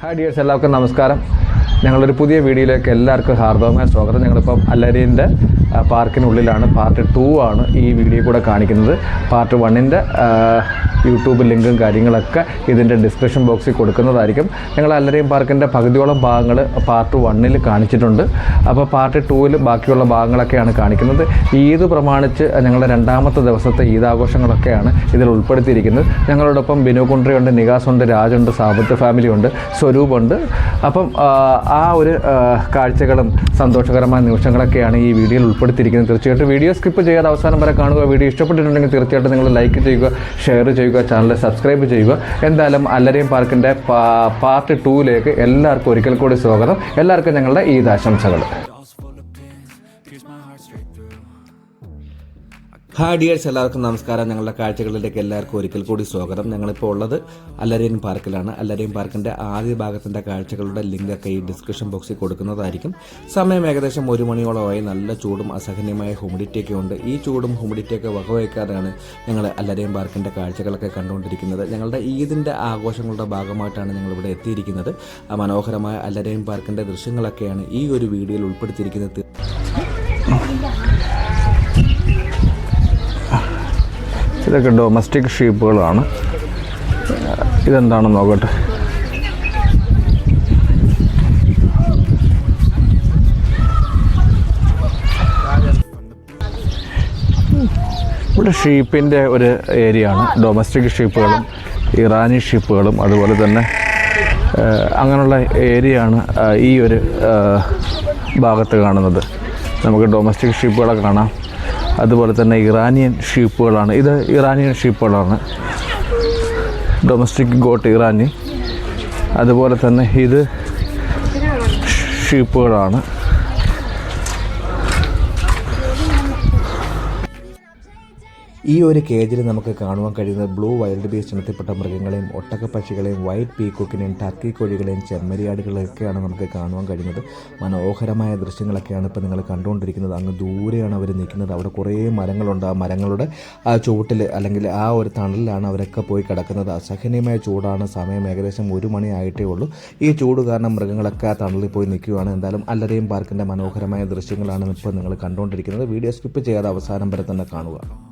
Hi dears എല്ലാവർക്കും നമസ്കാരം. ഞങ്ങളൊരു പുതിയ വീഡിയോയിലേക്ക് എല്ലാവർക്കും ഹാർദവമായ സ്വാഗതം. ഞങ്ങളിപ്പം അല്ലരീന്റെ പാർക്കിനുള്ളിലാണ് പാർട്ട് ടു ആണ് ഈ വീഡിയോ കൂടെ കാണിക്കുന്നത്. പാർട്ട് വണ്ണിന്റെ യൂട്യൂബ് ലിങ്കും കാര്യങ്ങളൊക്കെ ഇതിന്റെ ഡിസ്ക്രിപ്ഷൻ ബോക്സിൽ കൊടുക്കുന്നതായിരിക്കും. ഞങ്ങൾ അല്ലരയും പാർക്കിന്റെ പകുതിയോളം ഭാഗങ്ങൾ പാർട്ട് വണ്ണിൽ കാണിച്ചിട്ടുണ്ട്. അപ്പോൾ പാർട്ട് ടൂവിൽ ബാക്കിയുള്ള ഭാഗങ്ങളൊക്കെയാണ് കാണിക്കുന്നത്. ഈദ് പ്രമാണിച്ച് ഞങ്ങളുടെ രണ്ടാമത്തെ ദിവസത്തെ ഈദാഘോഷങ്ങളൊക്കെയാണ് ഇതിൽ ഉൾപ്പെടുത്തിയിരിക്കുന്നത്. ഞങ്ങളോടൊപ്പം ബിനു കുണ്ട്രിയുണ്ട് നികാസുണ്ട് രാജുണ്ട് സാബത്ത് ഫാമിലി ഉണ്ട് സ്വരൂപുണ്ട് അപ്പം ആ ഒരു കാഴ്ചകളും സന്തോഷകരമായ നിമിഷങ്ങളൊക്കെയാണ് ഈ വീഡിയോയിൽ ഉൾപ്പെടുത്തിയിരിക്കുന്നത്. തീർച്ചയായിട്ടും വീഡിയോ സ്കിപ്പ് ചെയ്യാതെ അവസാനം വരെ കാണുക. വീഡിയോ ഇഷ്ടപ്പെട്ടിട്ടുണ്ടെങ്കിൽ തീർച്ചയായിട്ടും നിങ്ങൾ ലൈക്ക് ചെയ്യുക ഷെയർ ചെയ്യുക ചാനൽ സബ്സ്ക്രൈബ് ചെയ്യുക. എന്തായാലും അല്ലരയും പാർക്കിന്റെ പാർട്ട് ടൂവിലേക്ക് എല്ലാവർക്കും ഒരിക്കൽ കൂടി സ്വാഗതം. എല്ലാവർക്കും ഞങ്ങളുടെ ഈദാശംസകൾ ഹായ് ഡിയേഴ്സ് എല്ലാവർക്കും നമസ്കാരം. ഞങ്ങളുടെ കാഴ്ചകളിലേക്ക് എല്ലാവർക്കും ഒരിക്കൽ കൂടി സ്വാഗതം. ഞങ്ങളിപ്പോൾ ഉള്ളത് അല്ലരയൻ പാർക്കിലാണ്. അല്ലരയൻ പാർക്കിന്റെ ആദ്യ ഭാഗത്തിന്റെ കാഴ്ചകളുടെ ലിങ്കൊക്കെ ഈ ഡിസ്ക്രിപ്ഷൻ ബോക്സിൽ കൊടുക്കുന്നതായിരിക്കും. സമയം ഏകദേശം ഒരു മണിയോളമായി. നല്ല ചൂടും അസഹനീയമായ ഹ്യൂമിഡിറ്റിയൊക്കെ ഉണ്ട്. ഈ ചൂടും ഹ്യൂമിഡിറ്റിയൊക്കെ വകവയ്ക്കാതെയാണ് ഞങ്ങൾ അല്ലരയൻ പാർക്കിന്റെ കാഴ്ചകളൊക്കെ കണ്ടുകൊണ്ടിരിക്കുന്നത്. ഞങ്ങളുടെ ഈദിന്റെ ആഘോഷങ്ങളുടെ ഭാഗമായിട്ടാണ് ഞങ്ങളിവിടെ എത്തിയിരിക്കുന്നത്. മനോഹരമായ അല്ലരയൻ പാർക്കിന്റെ ദൃശ്യങ്ങളൊക്കെയാണ് ഈ ഒരു വീഡിയോയിൽ ഉൾപ്പെടുത്തിയിരിക്കുന്നത്. ഇതൊക്കെ ഡൊമസ്റ്റിക് ഷീപ്പുകളാണ് ഇതെന്താണെന്ന് നോക്കട്ടെ. ഇവിടെ ഷീപ്പിന്റെ ഒരു ഏരിയ ആണ്. ഡൊമസ്റ്റിക് ഷീപ്പുകളും ഇറാനി ഷീപ്പുകളും അതുപോലെ തന്നെ അങ്ങനെയുള്ള ഏരിയയാണ് ആണ് ഈ ഒരു ഭാഗത്ത് കാണുന്നത്. നമുക്ക് ഡൊമസ്റ്റിക് ഷീപ്പുകളെ കാണാം. അതുപോലെ തന്നെ ഇറാനിയൻ ഷീപ്പുകളാണ്. ഇത് ഇറാനിയൻ ഷീപ്പുകളാണ്. Domestic goat Irani. അതുപോലെ തന്നെ ഇത് ഷീപ്പുകളാണ്. ഈ ഒരു കേജിൽ നമുക്ക് കാണുവാൻ കഴിയുന്നത് ബ്ലൂ വൈൽഡ് ബീസ്റ്റ് ഇനത്തിൽപ്പെട്ട മൃഗങ്ങളെയും ഒട്ടകപ്പക്ഷികളെയും വൈറ്റ് പീക്കോക്കിനെയും ടർക്കി കോഴികളെയും ചെമ്മരിയാടുകളൊക്കെയാണ് നമുക്ക് കാണുവാൻ കഴിയുന്നത്. മനോഹരമായ ദൃശ്യങ്ങളൊക്കെയാണ് ഇപ്പോൾ നിങ്ങൾ കണ്ടുകൊണ്ടിരിക്കുന്നത്. അങ്ങ് ദൂരെയാണ് അവർ നിൽക്കുന്നത്. അവിടെ കുറേ മരങ്ങളുണ്ട്. ആ മരങ്ങളുടെ ആ ചുവട്ടിൽ അല്ലെങ്കിൽ ആ ഒരു തണലിലാണ് അവരൊക്കെ പോയി കിടക്കുന്നത്. അസഹനീയമായ ചൂടാണ്. സമയം ഏകദേശം ഒരു മണി ആയിട്ടേ ഉള്ളൂ. ഈ ചൂട് കാരണം മൃഗങ്ങളൊക്കെ ആ തണലിൽ പോയി നിൽക്കുകയാണ്. എന്തായാലും അല്ലരെയും പാർക്കിന്റെ മനോഹരമായ ദൃശ്യങ്ങളാണ് ഇപ്പോൾ നിങ്ങൾ കണ്ടുകൊണ്ടിരിക്കുന്നത്. വീഡിയോ സ്കിപ്പ് ചെയ്യാതെ അവസാനം വരെ തന്നെ കാണുക.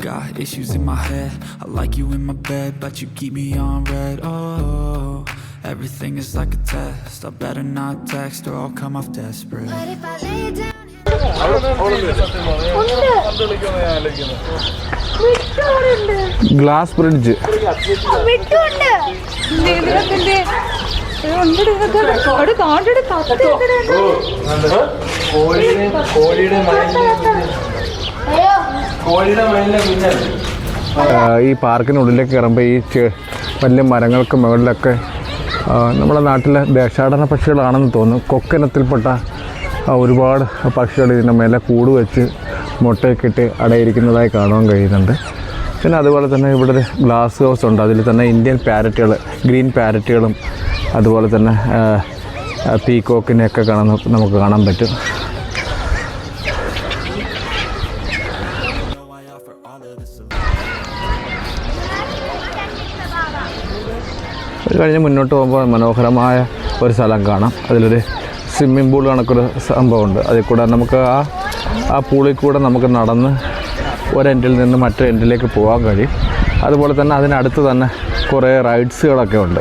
Got issues in my head. I like you in my bed, but you keep me on red. Oh, everything is like a test. I better not text or I'll come off desperate. But if I lay down glass bridge കോഴിയുടെ ഈ പാർക്കിനുള്ളിലേക്ക് കയറുമ്പോൾ ഈ വലിയ മരങ്ങൾക്ക് മുകളിലൊക്കെ നമ്മുടെ നാട്ടിലെ ദേശാടന പക്ഷികളാണെന്ന് തോന്നുന്നു. കൊക്കനത്തിൽപ്പെട്ട ഒരുപാട് പക്ഷികൾ ഇതിന്റെ മേലെ കൂട് വെച്ച് മുട്ടയൊക്കെ ഇട്ട് അടയിരിക്കുന്നതായി കാണുവാൻ കഴിയുന്നുണ്ട്. പിന്നെ അതുപോലെ തന്നെ ഇവിടെ ഒരു ഗ്ലാസ് ഹൗസ് ഉണ്ട്. അതിൽ തന്നെ ഇന്ത്യൻ പാരറ്റുകൾ ഗ്രീൻ പാരറ്റുകളും അതുപോലെ തന്നെ പീക്കോക്കിനെയൊക്കെ കാണാൻ നമുക്ക് കാണാൻ പറ്റും. അത് കഴിഞ്ഞ് മുന്നോട്ട് പോകുമ്പോൾ മനോഹരമായ ഒരു സ്ഥലം കാണാം. അതിലൊരു സ്വിമ്മിംഗ് പൂൾ കണക്കൊരു സംഭവമുണ്ട്. അതിൽ കൂടെ നമുക്ക് ആ ആ പൂളിൽ കൂടെ നമുക്ക് നടന്ന് ഒരെൻഡിൽ നിന്ന് മറ്റേ എൻഡിലേക്ക് പോകാൻ കഴിയും. അതുപോലെ തന്നെ അതിനടുത്ത് തന്നെ കുറേ റൈഡ്സുകളൊക്കെ ഉണ്ട്.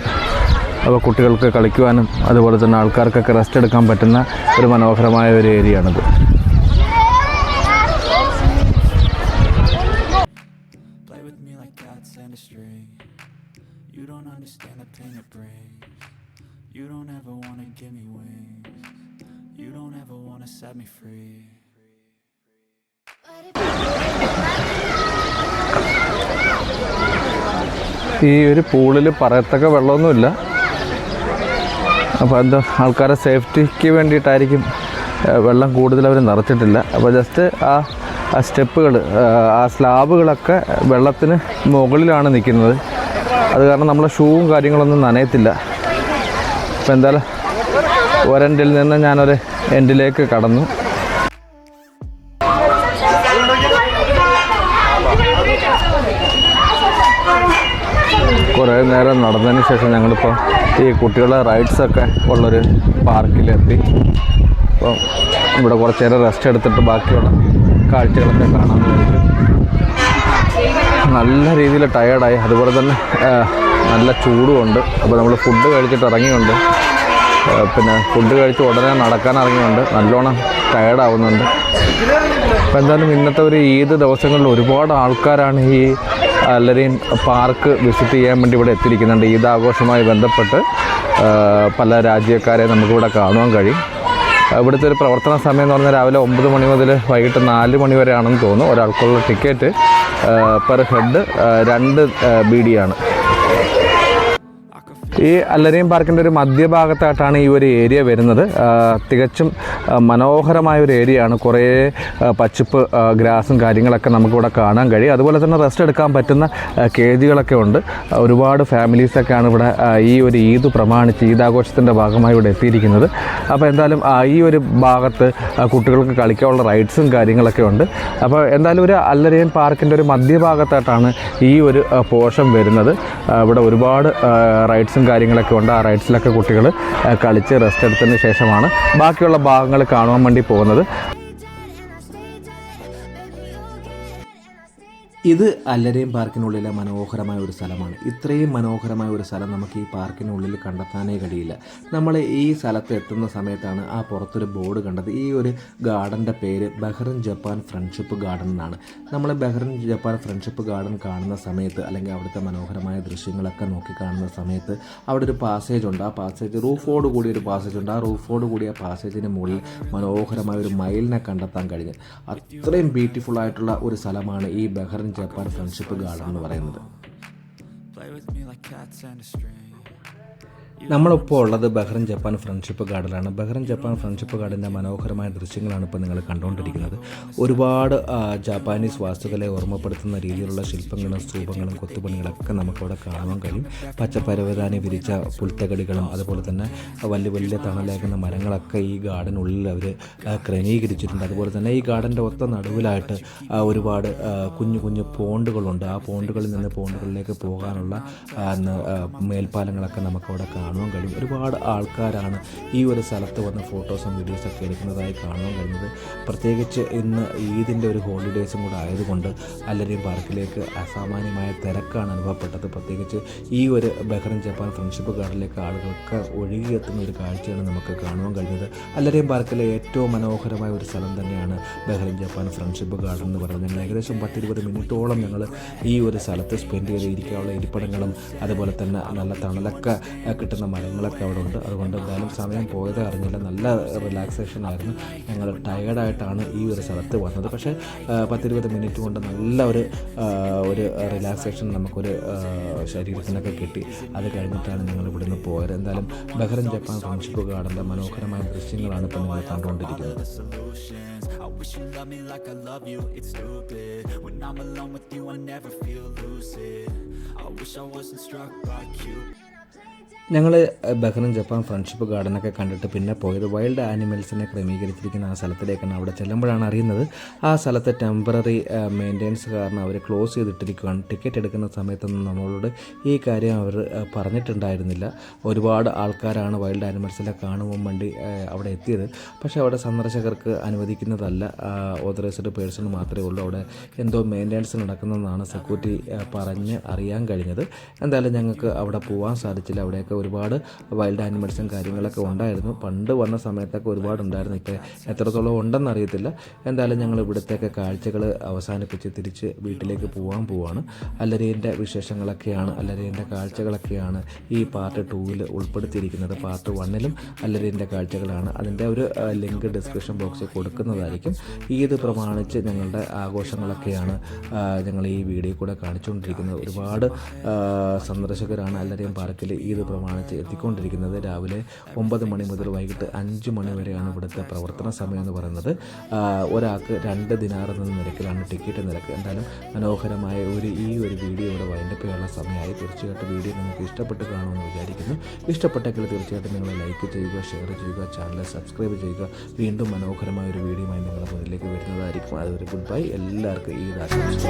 അപ്പോൾ കുട്ടികൾക്ക് കളിക്കുവാനും അതുപോലെ തന്നെ ആൾക്കാർക്കൊക്കെ റെസ്റ്റ് എടുക്കാൻ പറ്റുന്ന ഒരു മനോഹരമായ ഒരു ഏരിയയാണിത് ഈ ഒരു പൂളിൽ പറയത്തക്ക വെള്ളമൊന്നുമില്ല. അപ്പോൾ എന്താ ആൾക്കാരെ സേഫ്റ്റിക്ക് വേണ്ടിയിട്ടായിരിക്കും വെള്ളം കൂടുതൽ അവർ നിറച്ചിട്ടില്ല. അപ്പോൾ ജസ്റ്റ് ആ ആ സ്റ്റെപ്പുകൾ ആ സ്ലാബുകളൊക്കെ വെള്ളത്തിന് മുകളിലാണ് നിൽക്കുന്നത്. അത് കാരണം നമ്മളെ ഷൂവും കാര്യങ്ങളൊന്നും നനയത്തില്ല. അപ്പോൾ എന്തായാലും ഒരെൻഡിൽ നിന്ന് ഞാനൊരു എൻഡിലേക്ക് കടന്നു. കുറേ നേരം നടന്നതിന് ശേഷം ഞങ്ങളിപ്പോൾ ഈ കുട്ടികളുടെ റൈഡ്സൊക്കെ ഉള്ളൊരു പാർക്കിലെത്തി. അപ്പം ഇവിടെ കുറച്ച് നേരം റെസ്റ്റ് എടുത്തിട്ട് ബാക്കിയുള്ള കാഴ്ചകളൊക്കെ കാണാൻ വേണ്ടി. നല്ല രീതിയിൽ ടയേർഡായി അതുപോലെ തന്നെ നല്ല ചൂടുമുണ്ട് അപ്പോൾ നമ്മൾ ഫുഡ് കഴിച്ചിട്ട് ഇറങ്ങിയുണ്ട്. പിന്നെ ഫുഡ് കഴിച്ച് ഉടനെ നടക്കാൻ ഇറങ്ങിയുണ്ട്. നല്ലോണം ടയേർഡാവുന്നുണ്ട് അപ്പോൾ എന്തായാലും ഇന്നത്തെ ഒരു ഈദ് ദിവസങ്ങളിൽ ഒരുപാട് ആൾക്കാരാണ് ഈ അല്ലരീൻ പാർക്ക് വിസിറ്റ് ചെയ്യാൻ വേണ്ടി ഇവിടെ എത്തിയിരിക്കുന്നുണ്ട്. ഈദ് ആഘോഷവുമായി ബന്ധപ്പെട്ട് പല രാജ്യക്കാരെ നമുക്കിവിടെ കാണുവാൻ കഴിയും. ഇവിടുത്തെ ഒരു പ്രവർത്തന സമയം എന്ന് പറഞ്ഞാൽ രാവിലെ ഒമ്പത് മണി മുതൽ വൈകിട്ട് നാല് മണി വരെയാണെന്ന് തോന്നുന്നു. ഒരാൾക്കുള്ള ടിക്കറ്റ് പെർ ഹെഡ് രണ്ട് ബി ആണ്. ഈ അല്ലരിയം പാർക്കിന്റെ ഒരു മധ്യഭാഗത്തായിട്ടാണ് ഈ ഒരു ഏരിയ വരുന്നത്. തികച്ചും മനോഹരമായ ഒരു ഏരിയ ആണ് കുറേ പച്ചപ്പ് ഗ്രാസും കാര്യങ്ങളൊക്കെ നമുക്കിവിടെ കാണാൻ കഴിയും. അതുപോലെ തന്നെ റെസ്റ്റ് എടുക്കാൻ പറ്റുന്ന കേജികളൊക്കെ ഉണ്ട്. ഒരുപാട് ഫാമിലീസൊക്കെയാണ് ഇവിടെ ഈ ഒരു ഈദ് പ്രമാണിച്ച് ഈദാഘോഷത്തിന്റെ ഭാഗമായി ഇവിടെ എത്തിയിരിക്കുന്നത്. അപ്പോൾ എന്തായാലും ഈ ഒരു ഭാഗത്ത് കുട്ടികൾക്ക് കളിക്കാനുള്ള റൈഡ്സും കാര്യങ്ങളൊക്കെ ഉണ്ട്. അപ്പോൾ എന്തായാലും ഒരു അല്ലരിയൻ പാർക്കിന്റെ ഒരു മധ്യഭാഗത്തായിട്ടാണ് ഈ ഒരു പോർഷൻ വരുന്നത്. ഇവിടെ ഒരുപാട് റൈഡ്സും കാര്യങ്ങളൊക്കെ ഉണ്ട്. ആ റൈഡ്സിലൊക്കെ കുട്ടികൾ കളിച്ച് റെസ്റ്റ് എടുത്തതിന് ശേഷമാണ് ബാക്കിയുള്ള ഭാഗങ്ങൾ കാണുവാൻ വേണ്ടി പോകുന്നത്. ഇത് അല്ലരയും പാർക്കിനുള്ളിലെ മനോഹരമായ ഒരു സ്ഥലമാണ്. ഇത്രയും മനോഹരമായ ഒരു സ്ഥലം നമുക്ക് ഈ പാർക്കിനുള്ളിൽ കണ്ടെത്താനേ കഴിയില്ല. നമ്മൾ ഈ സ്ഥലത്ത് എത്തുന്ന സമയത്താണ് ആ പുറത്തൊരു ബോർഡ് കണ്ടത്. ഈ ഒരു ഗാർഡന്റെ പേര് ബഹ്റിൻ ജപ്പാൻ ഫ്രണ്ട്ഷിപ്പ് ഗാർഡൻ എന്നാണ്. നമ്മൾ ബഹ്റിൻ ജപ്പാൻ ഫ്രണ്ട്ഷിപ്പ് ഗാർഡൻ കാണുന്ന സമയത്ത് അല്ലെങ്കിൽ അവിടുത്തെ മനോഹരമായ ദൃശ്യങ്ങളൊക്കെ നോക്കി കാണുന്ന സമയത്ത് അവിടെ ഒരു പാസേജ് ഉണ്ട്. ആ പാസേജ് റൂഫോട് കൂടി ഒരു പാസേജ് ഉണ്ട്. ആ റൂഫോട് കൂടി ആ പാസേജിന് മുകളിൽ മനോഹരമായ ഒരു മയിലിനെ കണ്ടെത്താൻ കഴിഞ്ഞു. അത്രയും ബ്യൂട്ടിഫുൾ ആയിട്ടുള്ള ഒരു സ്ഥലമാണ് ഈ ബഹ്റിൻ ജപ്പാൻ ഫ്രണ്ട്ഷിപ്പ് ഗാർഡൻ എന്ന് പറയുന്നത്. നമ്മളിപ്പോൾ ഉള്ളത് ബഹ്റിൻ ജപ്പാൻ ഫ്രണ്ട്ഷിപ്പ് ഗാർഡനാണ് ബഹ്റിൻ ജപ്പാൻ ഫ്രണ്ട്ഷിപ്പ് ഗാർഡിന്റെ മനോഹരമായ ദൃശ്യങ്ങളാണ് ഇപ്പോൾ നിങ്ങൾ കണ്ടുകൊണ്ടിരിക്കുന്നത് ഒരുപാട് ജാപ്പാനീസ് വാസ്തുകലയെ ഓർമ്മപ്പെടുത്തുന്ന രീതിയിലുള്ള ശില്പങ്ങളും സ്തൂപങ്ങളും കൊത്തുപണികളൊക്കെ നമുക്കവിടെ കാണാൻ കഴിയും. പച്ചപ്പരവതാനി വിരിച്ച പുൽത്തകടികളും അതുപോലെ തന്നെ വലിയ വലിയ തണലേക്കുന്ന മരങ്ങളൊക്കെ ഈ ഗാർഡനുള്ളിൽ അവർ ക്രമീകരിച്ചിട്ടുണ്ട്. അതുപോലെ തന്നെ ഈ ഗാർഡന്റെ ഒത്ത നടുവിലായിട്ട് ഒരുപാട് കുഞ്ഞു കുഞ്ഞു പോണ്ടുകളുണ്ട്. ആ പോണ്ടുകളിൽ നിന്ന് പോണ്ടുകളിലേക്ക് പോകാനുള്ള മേൽപ്പാലങ്ങളൊക്കെ നമുക്കവിടെ കാണുവാൻ കഴിയും. ഒരുപാട് ആൾക്കാരാണ് ഈ ഒരു സ്ഥലത്ത് വന്ന് ഫോട്ടോസും വീഡിയോസൊക്കെ എടുക്കുന്നതായി കാണുവാൻ കഴിയുന്നത്. പ്രത്യേകിച്ച് ഇന്ന് ഈദിന്റെ ഒരു ഹോളിഡേയ്സും കൂടെ ആയതുകൊണ്ട് അല്ലെങ്കിൽ പാർക്കിലേക്ക് അസാമാന്യമായ തിരക്കാണ് അനുഭവപ്പെട്ടത്. പ്രത്യേകിച്ച് ഈ ഒരു ബഹ്റിൻ ജപ്പാൻ ഫ്രണ്ട്ഷിപ്പ് ഗാർഡനിലേക്ക് ആളുകൾക്ക് ഒഴുകിയെത്തുന്ന ഒരു കാഴ്ചയാണ് നമുക്ക് കാണുവാൻ കഴിഞ്ഞത് അല്ലരിയും പാർക്കിലെ ഏറ്റവും മനോഹരമായ ഒരു സ്ഥലം തന്നെയാണ് ബഹ്റിൻ ജപ്പാൻ ഫ്രണ്ട്ഷിപ്പ് ഗാർഡൻ എന്ന് പറയുന്നത്. ഞങ്ങൾ ഏകദേശം പത്തിരുപത് മിനിറ്റോളം ഞങ്ങൾ ഈ ഒരു സ്ഥലത്ത് സ്പെൻഡ് ചെയ്ത് ഇരിക്കാനുള്ള ഇരിപ്പിടങ്ങളും അതുപോലെ തന്നെ നല്ല തണലൊക്കെ ആ, കിട്ടുന്ന മരങ്ങളൊക്കെ അവിടെ ഉണ്ട് അതുകൊണ്ട് എന്തായാലും സമയം പോയതേ അറിഞ്ഞില്ല നല്ല റിലാക്സേഷൻ ആയിരുന്നു ഞങ്ങൾ ടയേർഡായിട്ടാണ് ഈ ഒരു സ്ഥലത്ത് വന്നത് പക്ഷേ പത്തിരുപത് മിനിറ്റ് കൊണ്ട് നല്ല ഒരു ഒരു റിലാക്സേഷൻ നമുക്കൊരു ശരീരത്തിനൊക്കെ കിട്ടി അത് കഴിഞ്ഞിട്ടാണ് ഞങ്ങൾ ഇവിടുന്ന് പോയത് എന്തായാലും ബഹ്റൻ ജപ്പാൻ ഫ്രണ്ട്ഷിപ്പ് ഗാർഡന്റെ മനോഹരമായ ദൃശ്യങ്ങളാണ് ഇപ്പോൾ നിങ്ങൾ കണ്ടുകൊണ്ടിരിക്കുന്നത് wish you loved me like I love you, it's stupid. When I'm alone with you, I never feel lucid. I wish I wasn't struck by Cupid. ഞങ്ങൾ ബഹ്റിൻ ജപ്പാൻ ഫ്രണ്ട്ഷിപ്പ് ഗാർഡനൊക്കെ കണ്ടിട്ട് പിന്നെ പോയത്. വൈൽഡ് ആനിമൽസിനെ ക്രമീകരിച്ചിരിക്കുന്ന ആ സ്ഥലത്തിലേക്കാണ് അവിടെ ചെല്ലുമ്പോഴാണ് അറിയുന്നത്. ആ സ്ഥലത്തെ ടെമ്പററി മെയിന്റെനൻസ് കാരണം അവർ ക്ലോസ് ചെയ്തിട്ടിരിക്കുകയാണ്. ടിക്കറ്റ് എടുക്കുന്ന സമയത്തൊന്നും നമ്മളോട് ഈ കാര്യം അവർ പറഞ്ഞിട്ടുണ്ടായിരുന്നില്ല. ഒരുപാട് ആൾക്കാരാണ് വൈൽഡ് ആനിമൽസിനെ കാണുവാൻ വേണ്ടി അവിടെ എത്തിയത്. പക്ഷേ അവിടെ സന്ദർശകർക്ക് അനുവദിക്കുന്നതല്ല. ഓതറൈസ്ഡ് പേഴ്സൺ മാത്രമേ ഉള്ളൂ. അവിടെ എന്തോ മെയിന്റെനൻസ് നടക്കുന്നതെന്നാണ് സെക്യൂരിറ്റി പറഞ്ഞ് അറിയാൻ കഴിഞ്ഞത്. എന്തായാലും ഞങ്ങൾക്ക് അവിടെ പോകാൻ സാധിച്ചില്ല. അവിടെയൊക്കെ ഒരുപാട് വൈൽഡ് ആനിമൽസും കാര്യങ്ങളൊക്കെ ഉണ്ടായിരുന്നു. പണ്ട് വന്ന സമയത്തൊക്കെ ഒരുപാട് ഉണ്ടായിരുന്നു. ഇപ്പോൾ എത്രത്തോളം ഉണ്ടെന്ന് അറിയത്തില്ല. എന്തായാലും ഞങ്ങൾ ഇവിടുത്തെയൊക്കെ കാഴ്ചകൾ അവസാനിപ്പിച്ച് തിരിച്ച് വീട്ടിലേക്ക് പോകാൻ പോവാണ്. അല്ലരീന്റെ വിശേഷങ്ങളൊക്കെയാണ് അല്ലരീന്റെ കാഴ്ചകളൊക്കെയാണ് ഈ പാർട്ട് ടൂവിൽ ഉൾപ്പെടുത്തിയിരിക്കുന്നത്. പാർട്ട് വണ്ണിലും അല്ലരീന്റെ കാഴ്ചകളാണ്. അതിന്റെ ഒരു ലിങ്ക് ഡിസ്ക്രിപ്ഷൻ ബോക്സിൽ കൊടുക്കുന്നതായിരിക്കും. ഇത് പ്രമാണിച്ച് ഞങ്ങളുടെ ആഘോഷങ്ങളൊക്കെയാണ് ഞങ്ങൾ ഈ വീഡിയോ കൂടെ കാണിച്ചുകൊണ്ടിരിക്കുന്നത്. ഒരുപാട് സന്ദർശകരാണ് അല്ലരീൻ പാർക്കിൽ ഈദ് പ്രമാണിച്ച് ചെ- എത്തിക്കൊണ്ടിരിക്കുന്നത്. രാവിലെ ഒമ്പത് മണി മുതൽ വൈകിട്ട് അഞ്ച് മണി വരെയാണ് ഇവിടുത്തെ പ്രവർത്തന സമയം എന്ന് പറയുന്നത്. ഒരാൾക്ക് രണ്ട് ദിനാർ എന്ന നിരക്കിലാണ് ടിക്കറ്റ് നിരക്ക്. എന്തായാലും മനോഹരമായ ഒരു ഈ ഒരു വീഡിയോ ഇവിടെ വൈൻഡപ്പ് ചെയ്യാനുള്ള സമയമായി. തീർച്ചയായിട്ടും വീഡിയോ നിങ്ങൾക്ക് ഇഷ്ടപ്പെട്ട് കാണുമെന്ന് വിചാരിക്കുന്നു. ഇഷ്ടപ്പെട്ടെങ്കിൽ തീർച്ചയായിട്ടും നിങ്ങൾ ലൈക്ക് ചെയ്യുക ഷെയർ ചെയ്യുക ചാനൽ സബ്സ്ക്രൈബ് ചെയ്യുക. വീണ്ടും മനോഹരമായ ഒരു വീഡിയോയുമായി നിങ്ങളുടെ മുന്നിലേക്ക് വരുന്നതായിരിക്കും. അതൊരു ഗുഡ് ബൈ എല്ലാവർക്കും ഈ ആശംസിച്ചു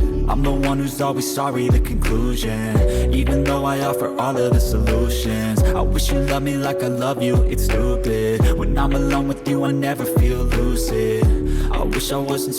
I'm the one who's always sorry, the conclusion. Even though I offer all of the solutions, I wish you loved me like I love you, it's stupid. When I'm alone with you, I never feel lucid. I wish I wasn't